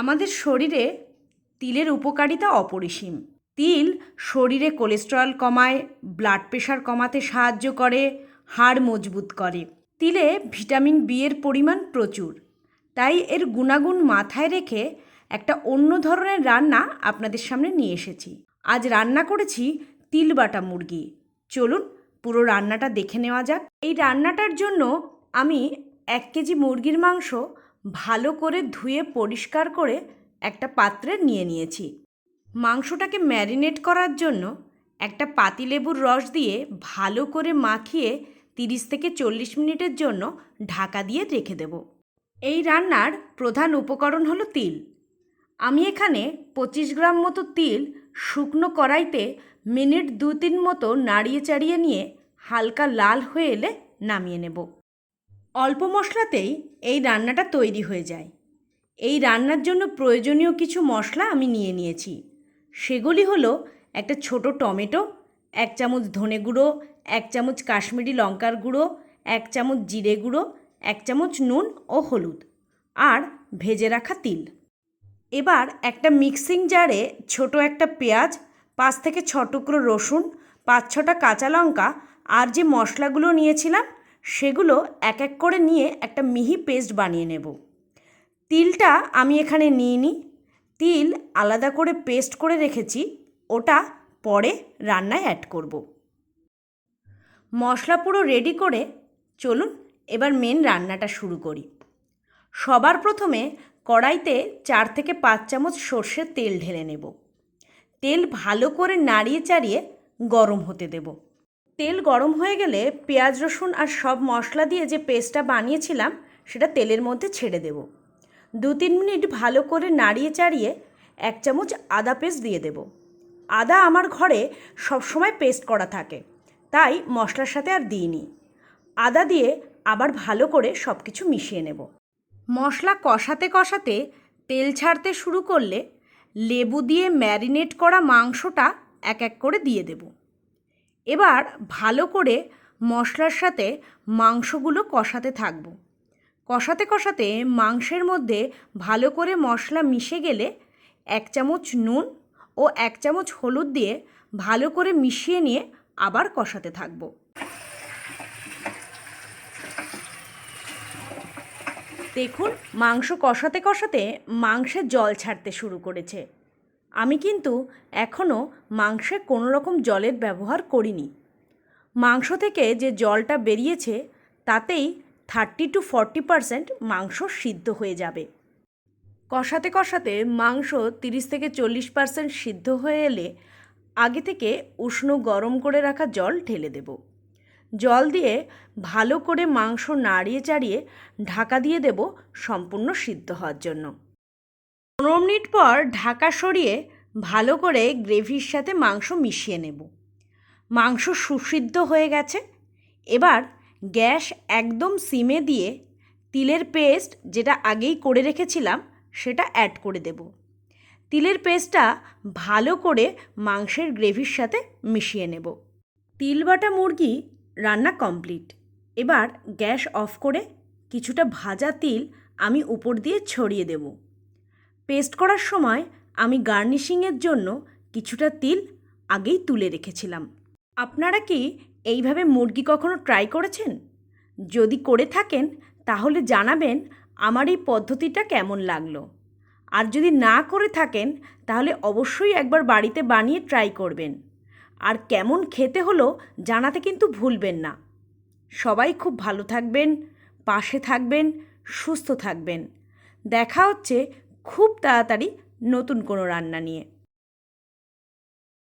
আমাদের শরীরে তিলের উপকারিতা অপরিসীম। তিল শরীরে কোলেস্টেরল কমায় ব্লাড প্রেশার কমাতে সাহায্য করে, হাড় মজবুত করে। তিলে ভিটামিন বি এর পরিমাণ প্রচুর। তাই এর গুণাগুণ মাথায় রেখে একটা অন্য ধরনের রান্না আপনাদের সামনে নিয়ে এসেছি। আজ রান্না করেছি তিল বাটা মুরগি। চলুন পুরো রান্নাটা দেখে নেওয়া যাক। এই রান্নাটার জন্য আমি এক কেজি মুরগির মাংস ভালো করে ধুয়ে পরিষ্কার করে একটা পাত্রে নিয়ে নিয়েছি। মাংসটাকে ম্যারিনেট করার জন্য একটা পাতিলেবুর রস দিয়ে ভালো করে মাখিয়ে তিরিশ থেকে চল্লিশ মিনিটের জন্য ঢাকা দিয়ে রেখে দেব। এই রান্নার প্রধান উপকরণ হলো তিল। আমি এখানে পঁচিশ গ্রাম মতো তিল শুকনো কড়াইতে মিনিট দু তিন মতো নাড়িয়ে চাড়িয়ে নিয়ে হালকা লাল হয়ে এলে নামিয়ে নেব। অল্প মশলাতেই এই রান্নাটা তৈরি হয়ে যায়। এই রান্নার জন্য প্রয়োজনীয় কিছু মশলা আমি নিয়ে নিয়েছি। সেগুলি হলো একটা ছোট টমেটো, এক চামচ ধনে গুঁড়ো, এক চামচ কাশ্মীরি লঙ্কার গুঁড়ো, এক চামচ জিরে গুঁড়ো, এক চামচ নুন ও হলুদ, আর ভেজে রাখা তিল। এবার একটা মিক্সিং জারে ছোট একটা পেঁয়াজ, পাঁচ থেকে ছ টুকরো রসুন, পাঁচ ছটা কাঁচা লঙ্কা, আর যে মশলাগুলো নিয়েছিলাম সেগুলো এক এক করে নিয়ে একটা মিহি পেস্ট বানিয়ে নেব। তিলটা আমি এখানে নিয়ে নিই। তিল আলাদা করে পেস্ট করে রেখেছি। ওটা পরে রান্নায় অ্যাড করব। মশলা পুরো রেডি করে চলুন এবার মেন রান্নাটা শুরু করি। সবার প্রথমে কড়াইতে চার থেকে পাঁচ চামচ সর্ষের তেল ঢেলে নেব। তেল ভালো করে নাড়িয়ে চাড়িয়ে গরম হতে দেব। তেল গরম হয়ে গেলে পেঁয়াজ, রসুন আর সব মশলা দিয়ে যে পেস্টটা বানিয়েছিলাম, সেটা তেলের মধ্যে ছেড়ে দেব। দু তিন মিনিট ভালো করে নাড়িয়ে চাড়িয়ে এক চামচ আদা পেস্ট দিয়ে দেব। আদা আমার ঘরে সবসময় পেস্ট করা থাকে, তাই মশলার সাথে আর দিইনি। আদা দিয়ে আবার ভালো করে সব কিছু মিশিয়ে নেব। মশলা কষাতে কষাতে তেল ছাড়তে শুরু করলে লেবু দিয়ে ম্যারিনেট করা মাংসটা এক এক করে দিয়ে দেব। এবার ভালো করে মশলার সাথে মাংসগুলো কষাতে থাকব। কষাতে কষাতে মাংসের মধ্যে ভালো করে মশলা মিশে গেলে এক চামচ নুন ও এক চামচ হলুদ দিয়ে ভালো করে মিশিয়ে নিয়ে আবার কষাতে থাকব। দেখুন, মাংস কষাতে কষাতে মাংসের জল ছাড়তে শুরু করেছে। আমি কিন্তু এখনও মাংসে কোনো রকম জলের ব্যবহার করিনি। মাংস থেকে যে জলটা বেরিয়েছে, তাতেই থার্টি টু ফর্টি পারসেন্ট মাংস সিদ্ধ হয়ে যাবে। কষাতে কষাতে মাংস তিরিশ থেকে চল্লিশ পারসেন্ট সিদ্ধ হয়ে এলে আগে থেকে উষ্ণ গরম করে রাখা জল ঢেলে দেব। জল দিয়ে ভালো করে মাংস নাড়িয়ে চাড়িয়ে ঢাকা দিয়ে দেব সম্পূর্ণ সিদ্ধ হওয়ার জন্য। পনেরো মিনিট পর ঢাকা সরিয়ে ভালো করে গ্রেভির সাথে মাংস মিশিয়ে নেব। মাংস সুসিদ্ধ হয়ে গেছে। এবার গ্যাস একদম সিমে দিয়ে তিলের পেস্ট যেটা আগেই করে রেখেছিলাম সেটা অ্যাড করে দেব। তিলের পেস্টটা ভালো করে মাংসের গ্রেভির সাথে মিশিয়ে নেব। তিল বাটা মুরগি রান্না কমপ্লিট। এবার গ্যাস অফ করে কিছুটা ভাজা তিল আমি উপর দিয়ে ছড়িয়ে দেব। পেস্ট করার সময় আমি গার্নিশিংয়ের জন্য কিছুটা তিল আগেই তুলে রেখেছিলাম। আপনারা কি এইভাবে মুরগি কখনো ট্রাই করেছেন? যদি করে থাকেন, তাহলে জানাবেন আমার এই পদ্ধতিটা কেমন লাগল। আর যদি না করে থাকেন, তাহলে অবশ্যই একবার বাড়িতে বানিয়ে ট্রাই করবেন। আর কেমন খেতে হলো জানাতে কিন্তু ভুলবেন না। সবাই খুব ভালো থাকবেন, পাশে থাকবেন, সুস্থ থাকবেন। দেখা হচ্ছে খুব তাড়াতাড়ি নতুন কোনো রান্না নিয়ে।